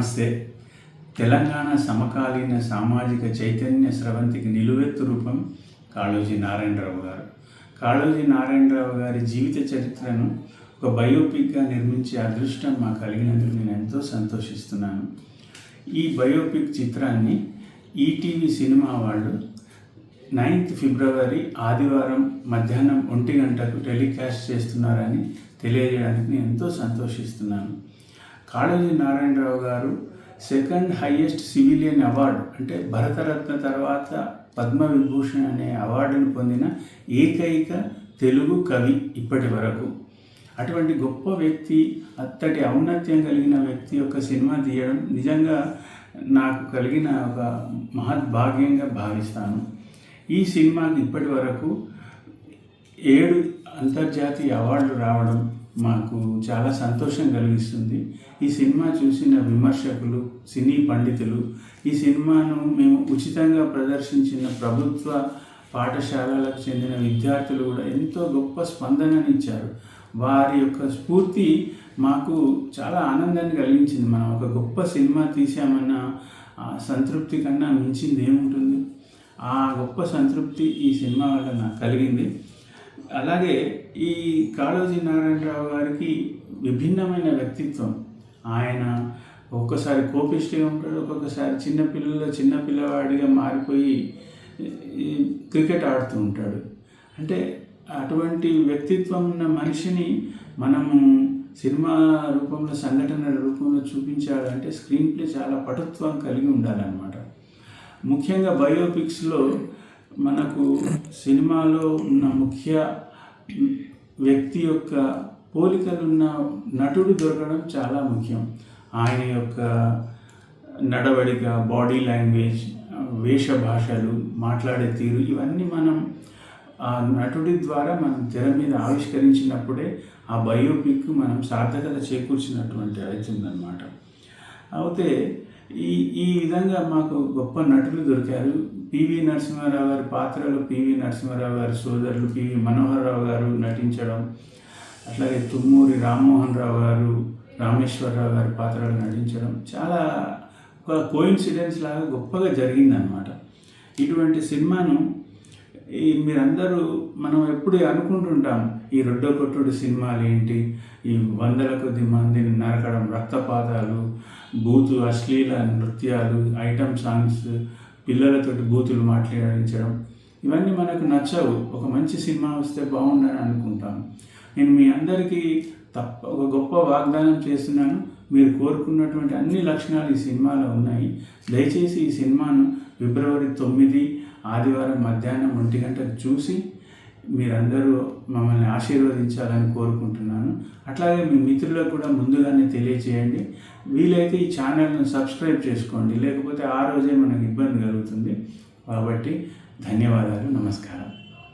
నమస్తే. తెలంగాణ సమకాలీన సామాజిక చైతన్య స్రవంతికి నిలువెత్తు రూపం కాళోజీ నారాయణరావు గారు. కాళోజీ నారాయణరావు గారి జీవిత చరిత్రను ఒక బయోపిక్గా నిర్మించే అదృష్టం మాకు కలిగినందుకు నేను ఎంతో సంతోషిస్తున్నాను. ఈ బయోపిక్ చిత్రాన్ని ఈటీవీ సినిమా వాళ్ళు నైన్త్ ఫిబ్రవరి ఆదివారం మధ్యాహ్నం ఒంటి గంటకు టెలికాస్ట్ చేస్తున్నారని తెలియజేయడానికి నేను ఎంతో సంతోషిస్తున్నాను. కాళోజీ నారాయణరావు గారు సెకండ్ హైయెస్ట్ సివిలియన్ అవార్డు అంటే భరతరత్న తర్వాత పద్మవిభూషణ్ అనే అవార్డును పొందిన ఏకైక తెలుగు కవి ఇప్పటి వరకు. అటువంటి గొప్ప వ్యక్తి అత్తటి ఔన్నత్యం కలిగిన వ్యక్తి యొక్క సినిమా తీయడం నిజంగా నాకు కలిగిన ఒక మహద్భాగ్యంగా భావిస్తాను. ఈ సినిమాకి ఇప్పటి వరకు ఏడు అంతర్జాతీయ అవార్డులు రావడం మాకు చాలా సంతోషం కలిగిస్తుంది. ఈ సినిమా చూసిన విమర్శకులు సినీ పండితులు ఈ సినిమాను మేము ఉచితంగా ప్రదర్శించిన ప్రభుత్వ పాఠశాలలకు చెందిన విద్యార్థులు కూడా ఎంతో గొప్ప స్పందననిచ్చారు వారి యొక్క స్ఫూర్తి మాకు చాలా ఆనందాన్ని కలిగించింది. మనం ఒక గొప్ప సినిమా తీసామన్న సంతృప్తి కన్నా మించింది ఏముంటుంది? ఆ గొప్ప సంతృప్తి ఈ సినిమా వల్ల నాకు కలిగింది. అలాగే ఈ కాళోజీ నారాయణరావు గారికి విభిన్నమైన వ్యక్తిత్వం. ఆయన ఒక్కొక్కసారి కోపిష్టిగా ఉంటాడు ఒక్కొక్కసారి చిన్నపిల్లల చిన్న పిల్లవాడిగా మారిపోయి క్రికెట్ ఆడుతూ ఉంటాడు. అంటే అటువంటి వ్యక్తిత్వం ఉన్న మనిషిని మనము సినిమా రూపంలో సంఘటన రూపంలో చూపించాలంటే స్క్రీన్ ప్లే చాలా పటుత్వం కలిగి ఉండాలన్నమాట. ముఖ్యంగా బయోపిక్స్లో మనకు సినిమాలో ఉన్న ముఖ్య వ్యక్తి యొక్క పోలికలున్న నటుడు దొరకడం చాలా ముఖ్యం. ఆయన యొక్క నడవడిక బాడీ లాంగ్వేజ్ వేష భాషలు మాట్లాడే తీరు ఇవన్నీ మనం ఆ నటుడి ద్వారా మనం తెర మీద ఆవిష్కరించినప్పుడే ఆ బయోపిక్ మనం సార్థకత చేకూర్చినటువంటి అవుతుందన్నమాట అయితే ఈ ఈ విధంగా మాకు గొప్ప నటులు దొరికారు. పివి నరసింహారావు గారి పాత్రలు పివి నరసింహారావు గారి సోదరులు పివి మనోహరరావు గారు నటించడం అట్లాగే తుమ్మూరి రామ్మోహన్ రావు గారు రామేశ్వరరావు గారి పాత్రలు నటించడం చాలా ఒక కోయిన్సిడెన్స్ లాగా గొప్పగా జరిగిందనమాట ఇటువంటి సినిమాను ఈ మీరందరూ మనం ఎప్పుడు అనుకుంటుంటాం ఈ రెండో కొట్టుడు సినిమాలు ఏంటి ఈ వందల కొద్ది మందిని నరకడం రక్తపాతాలు బూతు అశ్లీల నృత్యాలు ఐటమ్ సాంగ్స్ పిల్లలతోటి బూతులు మాట్లాడించడం ఇవన్నీ మనకు నచ్చవు. ఒక మంచి సినిమా వస్తే బాగుండని అనుకుంటాను నేను మీ అందరికీ తప్ప ఒక గొప్ప వాగ్దానం చేస్తున్నాను. మీరు కోరుకున్నటువంటి అన్ని లక్షణాలు ఈ సినిమాలో ఉన్నాయి. దయచేసి ఈ సినిమాను ఫిబ్రవరి తొమ్మిది ఆదివారం మధ్యాహ్నం ఒంటి గంటకు చూసి మీరందరూ మమ్మల్ని ఆశీర్వదించాలని కోరుకుంటున్నాను. అట్లాగే మీ మిత్రులకు కూడా ముందుగానే తెలియచేయండి. వీలైతే ఈ ఛానల్ను సబ్స్క్రైబ్ చేసుకోండి. లేకపోతే ఆ రోజే మనకు ఇబ్బంది కలుగుతుంది. కాబట్టి ధన్యవాదాలు. నమస్కారం.